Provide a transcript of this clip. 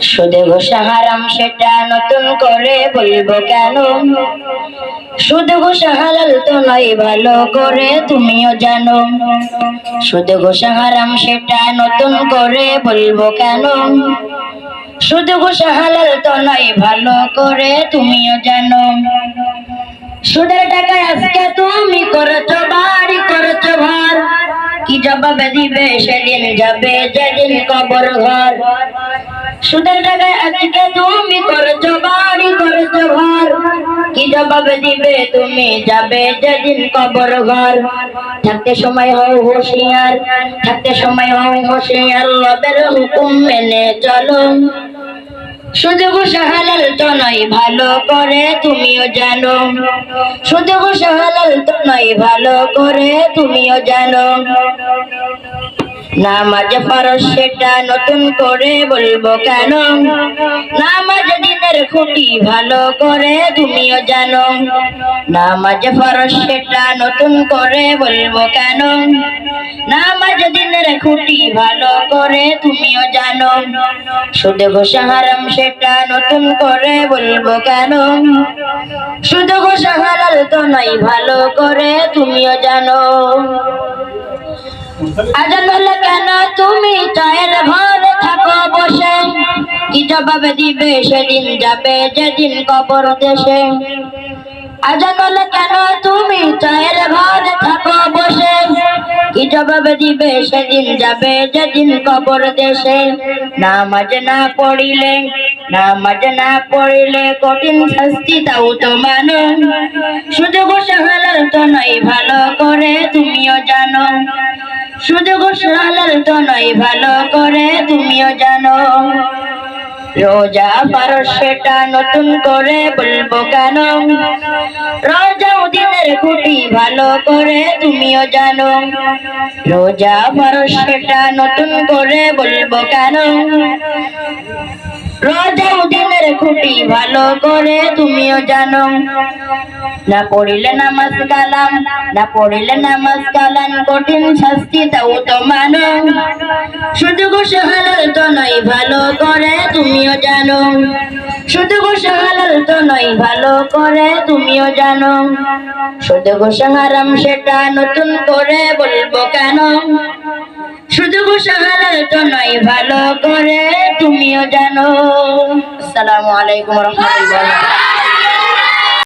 সুদে ঘোষা হারাম সেটা নতুন করে বলব কেন? সুদ ঘোষা তো নয়, ভালো করে তুমিও জানো। সুদ ঘোষা হারাম সেটা নতুন করে বলব কেন? সুদ ঘোষা হালাল তো নয়, ভালো করে তুমিও জানো। সুদের টাকায় আজকে তুমি করেছ বাড়ি, করেছ ঘর। কি জবাবে দিবে সেদিন যাবে যেদিন কবর ঘর। সুদের টাকায় আজকে তুমি করেছ বাড়ি, করেছ ঘর। কি জবাবে দিবে তুমি যাবে যেদিন কবর ঘর। থাকতে সময় হও হুঁশিয়ার, থাকতে সময় হও হুঁশিয়ার লবের হুকুম মেনে চলো। শুধু হালাল তো নয়, ভালো করে তুমিও জানো। শুধু হালাল তো নয়, ভালো করে তুমিও জানো। নামাজ ফরজ সেটা নতুন করে বলব কেন? নামাজ দিনের খুঁটি, ভালো করে তুমিও জানো। নামাজ ফরজ সেটা নতুন করে বলব কেন? নামাজ দিনের খুঁটি ভালো করে তুমিও জানো। শুধু সেটা নতুন করে বলব কেন? শুধু ঘোষা তো ভালো করে তুমিও জানো। হলে কেন তুমি চায়ের ঘরে থাকো বসে? কি জবাবে দিবে সেদিন যাবে যেদিন কবর দেশে? আজান হলে কেন তুমি চায়ের ঘরে থাকো জবাবে দিবে সেদিন যাবে যেদিন কবর দেশে। নামাজ না পড়িলে, নামাজ না পড়িলে কঠিন শাস্তি দাও তো মানো। শুধু বসে হালাল তো নয় ভালো করে, তুমিও জানো। শুধু হালাল তো নয় ভালো করে, তুমিও জানো। রোজা পারো সেটা নতুন করে বলব কেন? খুঁটি ভালো করে তুমিও জানো। রোজা পারো সেটা নতুন করে বলব কেন? রোজা দিনের খুঁটি ভালো করে তুমিও জানো। না পড়িলে নামাজ কালাম, না পড়িলে নামাজ কালাম, কঠিন শাস্তি দাও তো মানো। শুধু তো নয় ভালো করে তুমিও জানো। শুধু গোসা তো নয়, ভালো করে তুমিও জানো। শুধু গোসা হারাম সেটা নতুন করে বলব কেন? শুধু গোসা তো নয়, ভালো করে তুমিও জানো। আসসালামু আলাইকুম রহমতুল্লাহ।